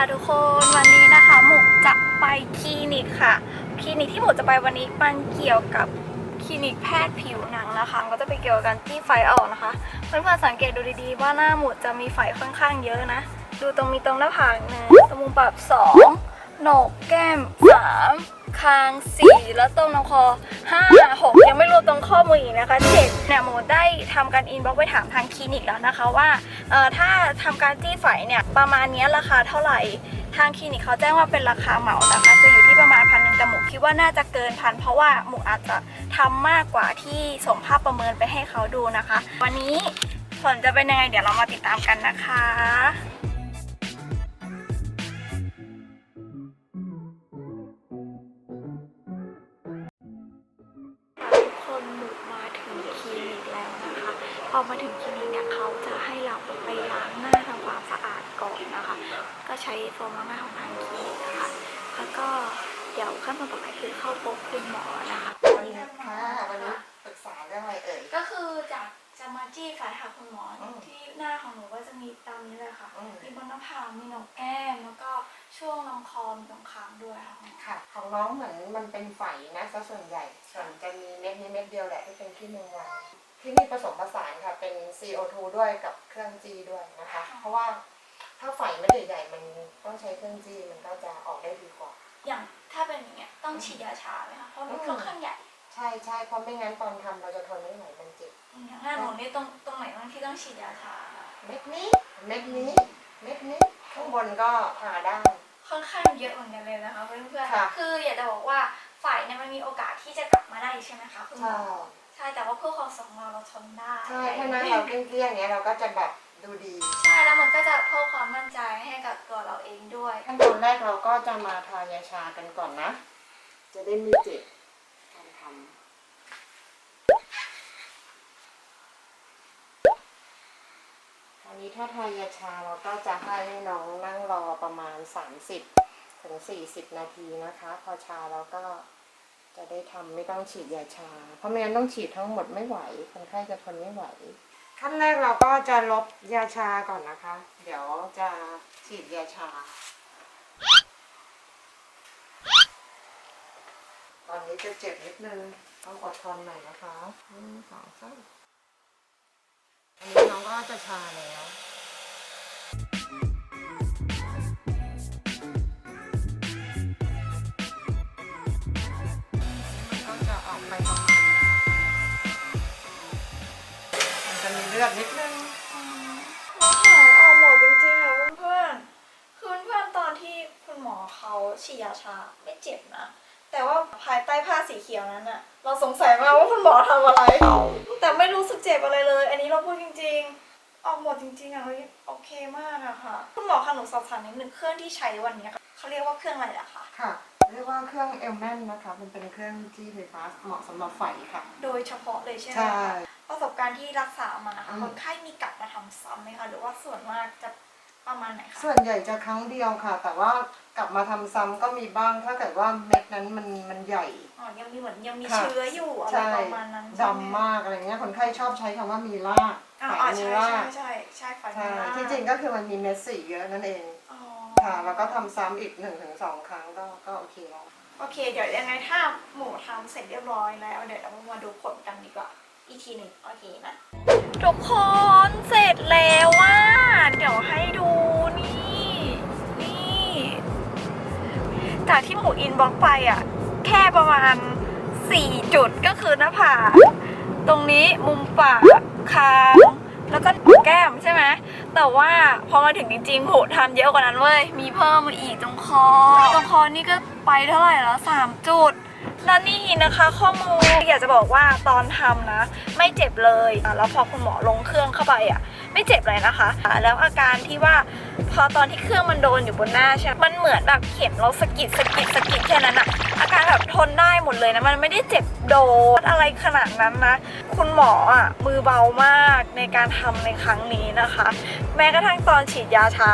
ะทุกคนวันนี้นะคะหมูจะไปคลินิกค่ะ คลินิกที่หมูจะไปวันนี้มันเกี่ยวกับคลินิกแพทย์ผิวหนังนะคะ ก็จะไปเกี่ยวกันที่ไฟออกนะคะเพื่อนๆสังเกตดูดีๆ ว่าหน้าหมูจะมีไฟค่อนข้างเยอะนะ ดูตรงมีตรงหน้าผากหนึ่งตรงมุมปากสองโหนกแก้มสาม คางสี่แล้วตรงลำคอห้าหกยังไม่รวมตรงข้อมืออีกนะคะเจ็ดเนี่ยหมูได้ทำการอินบ็อกไปถามทางคลินิกแล้วนะคะว่าเอ่อถ้าทำการจี้ไฝเนี่ยประมาณนี้ราคาเท่าไหร่ทางคลินิกเขาแจ้งว่าเป็นราคาเหมานะคะจะอยู่ที่ประมาณพันหนึ่งแต่หมูคิดว่าน่าจะเกินพันเพราะว่าหมูอาจจะทำมากกว่าที่ส่งภาพประเมินไปให้เขาดูนะคะ วันนี้ผลจะเป็นยังไงเดี๋ยวเรามาติดตามกันนะคะ ช้โฟมล้างหน้าของทางคลินิกนะคะ แล้วก็เดี๋ยวขั้นตอนต่อไปคือเข้าพบคุณหมอนะคะวันนี้ค่ะวันนี้ปรึกษาเรื่องอะไรเอ่ย ก็คือจากจะมาจี้ฝ่ายหาคุณหมออมที่หน้าของหนูก็จะมีตามนี้เลยค่ะอืม มีบนหน้าผากมีหนกแก้มแล้วก็ช่วงลำคอมีตรงคางด้วยค่ะค่ะ ของน้องเหมือนมันเป็นไฝนะซะส่วนใหญ่ ส่วนจะมีเม็ดนี้เม็ดเดียวแหละที่เป็นขี้แมงวันที่นี่ผสมผสานค่ะเป็น CO2 ด้วยกับเครื่องจีด้วยนะคะ เพราะว่า ถ้าไฝเม็ดใหญ่ๆมันต้องใช้เครื่องจีมันก็จะออกได้ดีกว่า อย่างถ้าเป็นอย่างเงี้ยต้องฉีดยาชาไหมคะเพราะมันค่อนข้างใหญ่ใช่ใช่เพราะไม่งั้นตอนทำเราจะทนไม่ไหวมันเจ็บอย่างหน้าหนูนี่ตรงตรงไหนบ้างที่ต้องฉีดยาชาเม็ดนี้เม็ดนี้เม็ดนี้ข้างบนก็ทาได้ ค่อนข้างเยอะเหมือนกันเลยนะคะเพื่อนค่ะ ๆคืออยากจะบอกว่าฝ่ายเนี่ยมันมีโอกาสที่จะกลับมาได้ใช่ไหมคะคุณหมใช่อใช่แต่ว่าเพื่อความสมเราเราทนได้ ใช่ถ้าหน้าเราเกลี้ยงๆเนี้ยเราก็จะแบบ ดูดี ใช่แล้วมันก็จะเพิ่มความมั่นใจให้กับตัวเราเองด้วย ขั้นตอนแรกเราก็จะมาทายาชากันก่อนนะ จะได้ไม่เจ็บการทำตอนนี้ถ้าทายาชาเราก็จะให้น้องนั่งรอประมาณ 30ถึง40 นาทีนะคะ พอชาเราก็จะได้ทำไม่ต้องฉีดยาชา เพราะไม่งั้นต้องฉีดทั้งหมดไม่ไหวคนไข้จะทนไม่ไหว ขั้นแรกเราก็จะลบยาชาก่อนนะคะ เดี๋ยวจะฉีดยาชา ตอนนี้จะเจ็บนิดนึง ต้องอดทนหน่อยนะคะหนึ่งสองสามอันนี้น้องก็จะชาแล้ว ลือดนิดนึงเราหายออกหมดจริงๆอะเพื่อนๆคือเพื่อนๆตอนที่คุณหมอเขาฉีดยาชาไม่เจ็บนะ แต่ว่าภายใต้ผ้าสีเขียวนั้นอะเราสงสัยมากว่าคุณหมอทำอะไร แต่ไม่รู้สึกเจ็บอะไรเลย อันนี้เราพูดจริง ๆ ออกหมดจริงๆอะเฮ้ยโอเคมากอะค่ะ คุณหมอคะหนูสอบถามนิดนึงเครื่องที่ใช้วันเนี้ยค่ะเขาเรียกว่าเครื่องอะไรอะคะ ค่ะ เรียกว่าเครื่องเอลแมนนะคะมันเป็นเครื่องที่ไฟฟ้าเหมาะสำหรับไฟค่ะ โดยเฉพาะเลยใช่ไหมใช่คะ ประสบการณ์ที่รักษามาค่ะอืม คนไข้มีกลับมาทำซ้ำไหมคะหรือว่าส่วนมากจะประมาณไหนคะส่วนใหญ่จะครั้งเดียวค่ะ แต่ว่ากลับมาทำซ้ำก็มีบ้างถ้าเกิดว่าเม็ดนั้นมันมันใหญ่ อ๋อยังมีเหมือนยังมีค่ะ เชื้ออยู่อะไรใช่ประมาณนั้นใช่ไหมดำมากอะไรเงี้ยคนไข้ชอบใช้คำว่ามีรากอ๋อไฝอ๋อมีใช่ราใช่กใช่ใช่ไฟใช่มากที่จริงก็คือมันมีเม็ดสีเยอะนั่นเองอ๋อ ค่ะ แล้วก็ทำซ้ำอีกหนึ่งถึงสองครั้งก็ก็โอเคแล้ว โอเค เดี๋ยวยังไงถ้าหมูทำเสร็จเรียบร้อยแล้ว เดี๋ยวเรามาดูผลกันดีกว่า อีกทีหนึ่งโอเคนะ ทุกคนเสร็จแล้วว่าเดี๋ยวให้ดูนี่ นี่จากที่หมูอินบล็อกไปอะ แค่ประมาณ 4 จุดก็คือหน้าผากตรงนี้มุมปากคางแล้วก็แก้มใช่ไหม แต่ว่าพอมาถึงจริงๆโหทำเยอะกว่านั้นเว้ย มีเพิ่มมาอีกตรงคอ ตรงคอนี่ก็ไปเท่าไหร่แล้วสามจุด แล้วนี่นะคะข้อมูลอยากจะบอกว่าตอนทำนะ ไม่เจ็บเลยแล้วพอคุณหมอลงเครื่องเข้าไปอะไม่เจ็บเลยนะคะ แล้วอาการที่ว่าพอตอนที่เครื่องมันโดนอยู่บนหน้าใช่ไหมมันเหมือนแบบเข็มเราสกิดสกิดสกิดแค่นั้นอะอาการแบบทนได้หมดเลยนะ มันไม่ได้เจ็บโดนอะไรขนาดนั้นนะ คุณหมออะมือเบามากในการทำในครั้งนี้นะคะ แม้กระทั่งตอนฉีดยาชา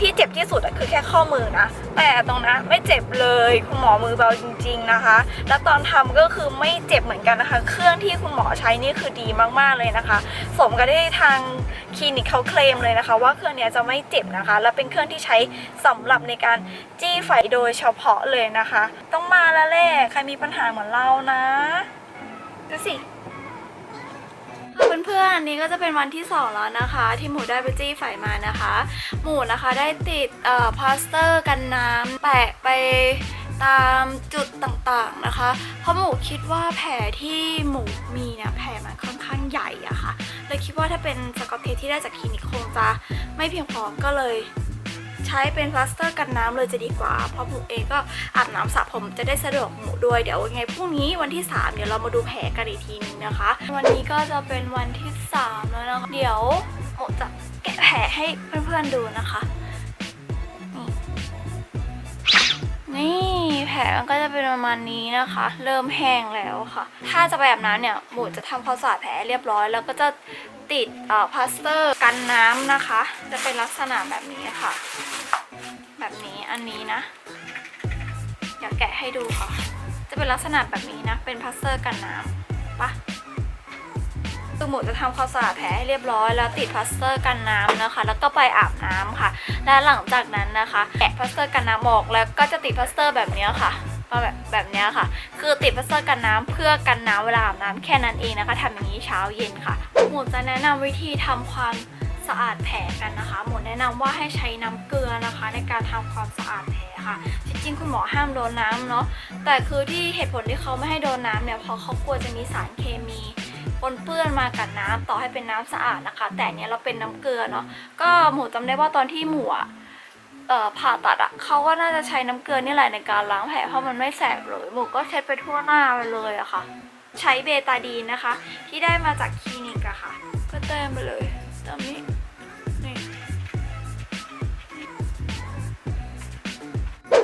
ที่เจ็บที่สุดอะคือแค่ข้อมือนะ แต่ตรงนั้นไม่เจ็บเลยคุณหมอมือเบาจริง ๆนะคะ แล้วตอนทำก็คือไม่เจ็บเหมือนกันนะคะ เครื่องที่คุณหมอใช้นี่คือดีมากๆเลยนะคะ สมกับที่ทางคลินิกเขาเคลมเลยนะคะ ว่าเครื่องนี้จะไม่เจ็บนะคะ และเป็นเครื่องที่ใช้สำหรับในการจี้ไฟโดยเฉพาะเลยนะคะ ต้องมาแล้วแหละใครมีปัญหาเหมือนเรานะดูสิ เพื่อนๆอันนี้ก็จะเป็นวันที่สองแล้วนะคะ ที่หมูได้ไปจี้ไฝมานะคะ หมูนะคะได้ติดเอ่อพลาสเตอร์กันน้ำแปะไปตามจุดต่างๆนะคะ เพราะหมูคิดว่าแผลที่หมูมีเนี่ยแผลมันค่อนข้างใหญ่อะค่ะเลยคิดว่าถ้าเป็นสกอตเทปที่ได้จากคลินิกคงจะไม่เพียงพอก็เลย ใช้เป็นพลาสเตอร์กันน้ำเลยจะดีกว่า เพราะหมูเองก็อาบน้ำสระผมจะได้สะดวกหมูด้วย เดี๋ยวยังไงพรุ่งนี้วันที่ 3 เดี๋ยวเรามาดูแผลกันอีกทีนึงนะคะ วันนี้ก็จะเป็นวันที่ 3 แล้วนะคะ เดี๋ยวหมูจะแกะแผลให้เพื่อนๆดูนะคะ นี่แผลมันก็จะเป็นประมาณนี้นะคะ เริ่มแห้งแล้วค่ะ ถ้าจะไปอาบน้ำเนี่ยหมูจะทำความสะอาดแผลเรียบร้อย แล้วก็จะติดเอ่อพลาสเตอร์กันน้ำนะคะ จะเป็นลักษณะแบบนี้ค่ะ แบบนี้อันนี้นะเดี๋ยวแกะให้ดูค่ะ จะเป็นลักษณะแบบนี้นะ เป็นพลาสเตอร์กันน้ำปะ คือหมูจะทำความสะอาดแผลให้เรียบร้อยแล้วติดพลาสเตอร์กันน้ำนะคะ แล้วก็ไปอาบน้ำค่ะ และหลังจากนั้นนะคะแกะพลาสเตอร์กันน้ำออกแล้วก็จะติดพลาสเตอร์แบบนี้ค่ะมาแบบแบบนี้ค่ะ คือติดพลาสเตอร์กันน้ำเพื่อกันน้ำเวลาอาบน้ำแค่นั้นเองนะคะทำอย่างนี้เช้าเย็นค่ะ หมูจะแนะนำวิธีทำความสะอาดแผลกันนะคะ หมูแนะนำว่าให้ใช้น้ำเกลือนะคะ ในการทำความสะอาดแผลค่ะ จริงๆ คุณหมอห้ามโดนน้ำเนาะ แต่คือที่เหตุผลที่เขาไม่ให้โดนน้ำเนี่ยเพราะเขากลัวจะมีสารเคมี ปนเปื้อนมากับน้ำต่อให้เป็นน้ำสะอาดนะคะ แต่เนี้ยเราเป็นน้ำเกลือเนาะก็หมูจำได้ว่าตอนที่หมูอะเอ่อผ่าตัดอะเขาก็น่าจะใช้น้ำเกลือนี่แหละในการล้างแผลเพราะมันไม่แสบเลยหมูก็เช็ดไปทั่วหน้าไปเลยอะค่ะ ใช้เบตาดีนนะคะ ที่ได้มาจากคลินิกอะค่ะ ก็เติมไปเลยเติมนี้นี่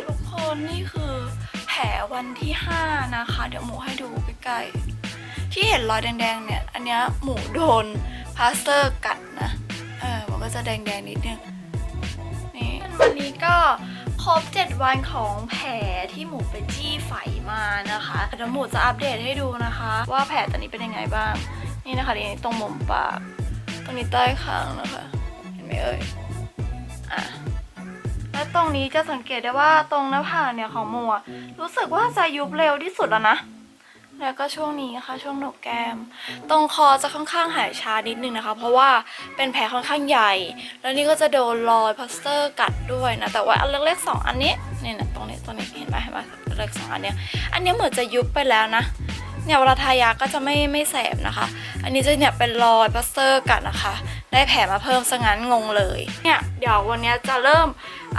ทุกคนนี่คือแผลวันที่ 5 นะคะ เดี๋ยวหมูให้ดูใกล้ๆ ที่เห็นรอยแดงๆเนี่ย อันเนี้ยหมูโดนพลาสเตอร์กัดนะ เออ มันก็จะแดงๆนิดนึง นี่ วันนี้ก็ครบ 7 วันของแผลที่หมูไปจี้ไฝมานะคะเดี๋ยวหมูจะอัปเดตให้ดูนะคะ ว่าแผลตอนนี้เป็นยังไงบ้าง นี่นะคะนี่ตรงมุมปาก ตรงนี้ใต้คางนะคะ เห็นไหมเอ่ย อะและตรงนี้จะสังเกตได้ว่าตรงหน้าผากเนี่ยของหมูรู้สึกว่าจะยุบเร็วที่สุดแล้วนะ แล้วก็ช่วงนี้ค่ะช่วงหนกแก้ม ตรงคอจะค่อนข้างหายชานิดนึงนะคะ เพราะว่าเป็นแผลค่อนข้างใหญ่ แล้วนี่ก็จะโดนรอยพลาสเตอร์กัดด้วยนะ แต่ว่าอันเล็กๆสองอันนี้เนี่ยนะตรงนี้ตรงนี้เห็นไหมเห็นไหมเล็กสองอันเนี้ยอันเนี้ยเหมือนจะยุบไปแล้วนะเนี่ยเวลาทายาก็จะไม่ไม่แสบนะคะ อันนี้จะเนี่ยเป็นรอยพลาสเตอร์กัดนะคะ ได้แผลมาเพิ่มซะงั้นงงเลยเนี่ยเดี๋ยววันนี้จะเริ่ม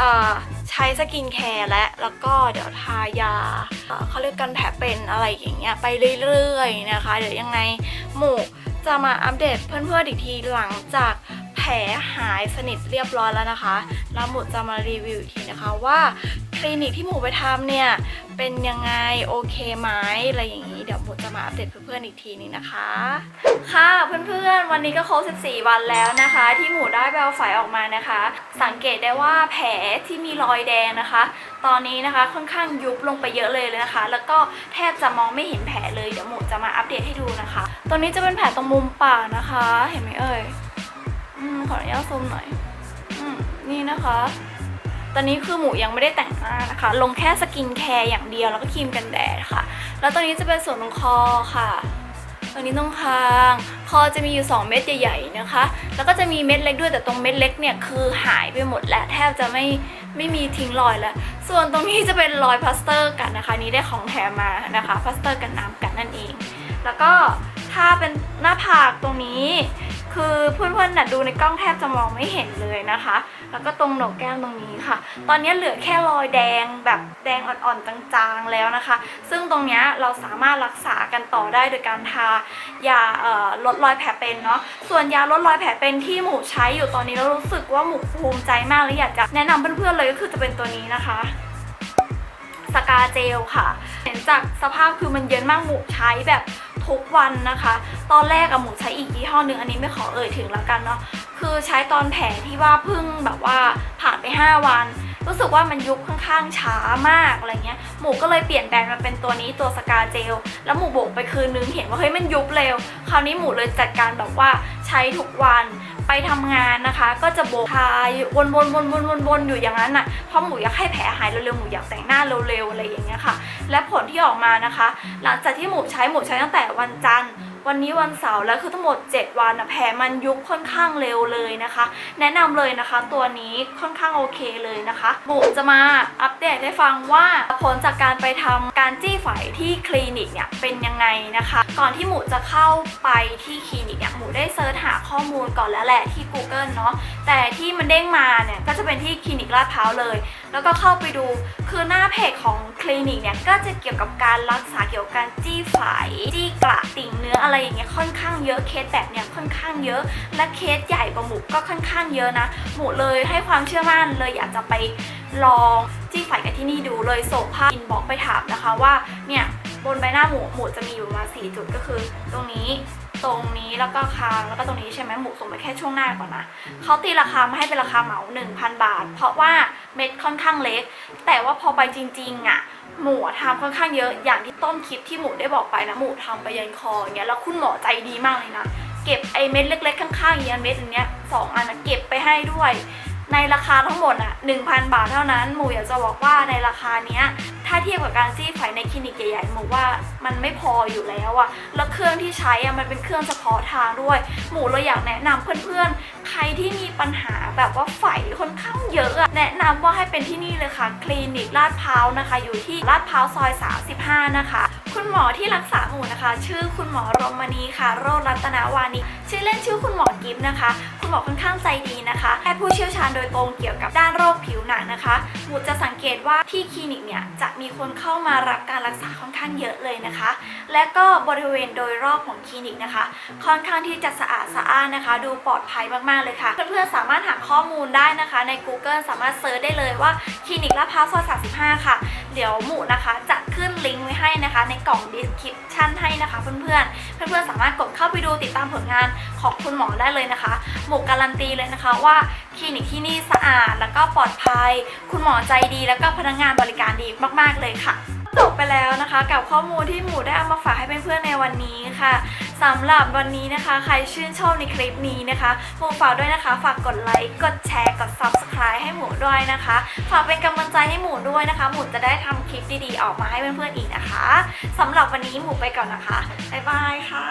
อ่อใช้สกินแคร์และแล้วก็เดี๋ยวทายาเขาเรียกกันแผลเป็นอะไรอย่างเงี้ยไปเรื่อยๆนะคะ เดี๋ยวยังไงหมูจะมาอัปเดตเพื่อนๆอีกทีหลังจากแผลหายสนิทเรียบร้อยแล้วนะคะแล้วหมูจะมารีวิวอีกทีนะคะว่า ลินิกที่หมูไปทำเนี่ย เป็นยังไงโอเคไหมอะไรอย่างนี้ เดี๋ยวหมูจะมาอัปเดตเพื่อนๆอีกทีนึงนะคะ ค่ะเพื่อนๆ วันนี้ก็ครบ 14 วันแล้วนะคะ ที่หมูได้แววไฝออกมานะคะ สังเกตได้ว่าแผลที่มีรอยแดงนะคะ ตอนนี้นะคะค่อนข้างยุบลงไปเยอะเลยเลยนะคะ แล้วก็แทบจะมองไม่เห็นแผลเลยเดี๋ยวหมูจะมาอัปเดตให้ดูนะคะตรงนี้จะเป็นแผลตรงมุมปากนะคะ เห็นไหมเอ่ยอขออนุญาตซูมหน่อยอนี่นะคะ ตอนนี้คือหมูยังไม่ได้แต่งหน้านะคะ ลงแค่สกินแคร์อย่างเดียวแล้วก็ครีมกันแดดค่ะ แล้วตอนนี้จะเป็นส่วนตรงคอค่ะตรงนี้ตรงคางคอจะมีอยู่ 2 เม็ดใหญ่ๆนะคะ แล้วก็จะมีเม็ดเล็กด้วยแต่ตรงเม็ดเล็กเนี่ยคือหายไปหมดแล้วแทบจะไม่ไม่มีทิ้งรอยแล้ว ส่วนตรงนี้จะเป็นรอยพลาสเตอร์กันนะคะ นี้ได้ของแถมมานะคะพลาสเตอร์กันน้ำกันนั่นเอง แล้วก็ถ้าเป็นหน้าผากตรงนี้ คือเพื่อนๆน่ะดูในกล้องแทบจะมองไม่เห็นเลยนะคะ แล้วก็ตรงโหนกแก้มตรงนี้ค่ะ ตอนนี้เหลือแค่รอยแดงแบบแดงอ่อนๆจางๆแล้วนะคะ ซึ่งตรงนี้เราสามารถรักษากันต่อได้โดยการทายาลดรอยแผลเป็นเนาะ ส่วนยาลดรอยแผลเป็นที่หมูใช้อยู่ตอนนี้แล้วรู้สึกว่าหมูภูมิใจมากและอยากจะแนะนำเพื่อนๆเลยก็คือจะเป็นตัวนี้นะคะสกาเจลค่ะ เห็นจากสภาพคือมันเย็นมากหมูใช้แบบ ทุกวันนะคะ ตอนแรกอะหมูใช้อีกยี่ห้อหนึ่งอันนี้ไม่ขอเอ่ยถึงแล้วกันเนาะคือใช้ตอนแผลที่ว่าเพิ่งแบบว่าผ่านไป 5 วัน รู้สึกว่ามันยุบค่อนข้างช้ามากอะไรเงี้ยหมูก็เลยเปลี่ยนแบรนด์มาเป็นตัวนี้ตัวสกาเจล แล้วหมูโบกไปคืนนึงเห็นว่าเฮ้ยมันยุบเร็ว คราวนี้หมูเลยจัดการแบบว่า ใช้ทุกวันไปทำงานนะคะ ก็จะโบกทาวนวนวนวนวนวนอยู่อย่างนั้นน่ะเพราะหมูอยากให้แผลหายเร็วๆหมูอยากแต่งหน้าเร็วๆอะไรอย่างเงี้ยค่ะ และผลที่ออกมานะคะ หลังจากที่หมูใช้หมูใช้ตั้งแต่วันจันทร์ วันนี้วันเสาร์แล้วคือทั้งหมด 7 วันนะแผลมันยุบค่อนข้างเร็วเลยนะคะ แนะนำเลยนะคะ ตัวนี้ค่อนข้างโอเคเลยนะคะหมูจะมาอัปเดตให้ฟังว่าผลจากการไปทำการจี้ไฝที่คลินิกเนี่ยเป็นยังไงนะคะ ก่อนที่หมูจะเข้าไปที่คลินิกเนี่ยหมูได้เซิร์ชหาข้อมูลก่อนแล้วแหละที่ Google เนาะแต่ที่มันเด้งมาเนี่ยก็จะเป็นที่คลินิกลาดพร้าวเลย แล้วก็เข้าไปดูคือหน้าเพจของคลินิกเนี่ยก็จะเกี่ยวกับการรักษาเกี่ยวกับการจี้ไฝจี้กระติ่งเนื้ออะไรอย่างเงี้ยค่อนข้างเยอะเคสแบบเนี้ยค่อนข้างเยอะ และเคสใหญ่กว่าหมูก็ค่อนข้างเยอะนะหมูเลยให้ความเชื่อมั่นเลยอยากจะไปลองจี้ไฝกันที่นี่ดูเลยส่งภาพอินบอกไปถามนะคะว่าเนี่ยบนใบหน้าหมูหมูจะมีอยู่มาสี่จุดก็คือ ตรงนี้ ตรงนี้แล้วก็คางแล้วก็ตรงนี้ใช่ไหมหมูส่งไปแค่ช่วงหน้าก่อนนะเขาตีราคามาให้เป็นราคาเหมา 1,000 บาท เพราะว่าเม็ดค่อนข้างเล็ก แต่ว่าพอไปจริงๆอะหมูทำค่อนข้างเยอะอย่างที่ต้นคลิปที่หมูได้บอกไปนะหมูทำไปยันคออย่างเงี้ยแล้วคุณหมอใจดีมากเลยนะเก็บไอเม็ดเล็กๆข้างๆอย่างเงี้ยเม็ดอันเนี้ยสองอันนะเก็บไปให้ด้วย ในราคาทั้งหมดอะ1,000 บาทเท่านั้น หมูอยากจะบอกว่าในราคาเนี้ย ถ้าเทียบกับการซี่ไฟในคลินิกใหญ่ๆหมูว่ามันไม่พออยู่แล้วอะแล้วเครื่องที่ใช้อะมันเป็นเครื่องเฉพาะทางด้วย หมูเลยอยากแนะนำเพื่อนๆ ใครที่มีปัญหาแบบว่าไฝค่อนข้างเยอะอะแนะนำว่าให้เป็นที่นี่เลยค่ะ คลินิกลาดพร้าวนะคะ อยู่ที่ลาดพร้าวซอย 35 นะคะ คุณหมอที่รักษาหมูนะคะ ชื่อคุณหมอรมณีค่ะ โรจน์รัตนาวานิชื่อเล่นชื่อคุณหมอกิฟต์นะคะ คุณหมอค่อนข้างใจดีนะคะแพทย์ผู้เชี่ยวชาญโดยตรงเกี่ยวกับด้านโรคผิวหนังนะคะหมูจะสังเกตว่าที่คลินิกเนี่ยจะมีคนเข้ามารับการรักษาค่อนข้างเยอะเลยนะคะ และก็บริเวณโดยรอบของคลินิกนะคะ ค่อนข้างที่จะสะอาดสะอ้านนะคะ ดูปลอดภัยมากๆเลยค่ะ เพื่อนๆสามารถหาข้อมูลได้นะคะ ใน Google สามารถเซิร์ชได้เลยว่าคลินิกลาดพร้าวซอย35 ค่ะ เดี๋ยวหมูนะคะจะขึ้นลิงก์ไว้ให้นะคะ ในกล่อง description ให้นะคะเพื่อนๆ เพื่อนๆ สามารถกดเข้าไปดูติดตามผลงานของคุณหมอได้เลยนะคะ หมูการันตีเลยนะคะว่าคลินิกที่นี่สะอาดแล้วก็ปลอดภัย คุณหมอใจดีแล้วก็พนักงานบริการดีมากๆเลยค่ะ จบไปแล้วนะคะ กับข้อมูลที่หมูได้เอามาฝากให้เพื่อนๆในวันนี้ค่ะสำหรับวันนี้นะคะ ใครชื่นชอบในคลิปนี้นะคะหมูฝากด้วยนะคะ ฝากกดไลค์กดแชร์กด subscribe ให้หมูด้วยนะคะ ฝากเป็นกำลังใจให้หมูด้วยนะคะ หมูจะได้ทำคลิปดีๆ ออกมาให้เพื่อนๆอีกนะคะสำหรับวันนี้หมูไปก่อนนะคะบ๊ายบายค่ะ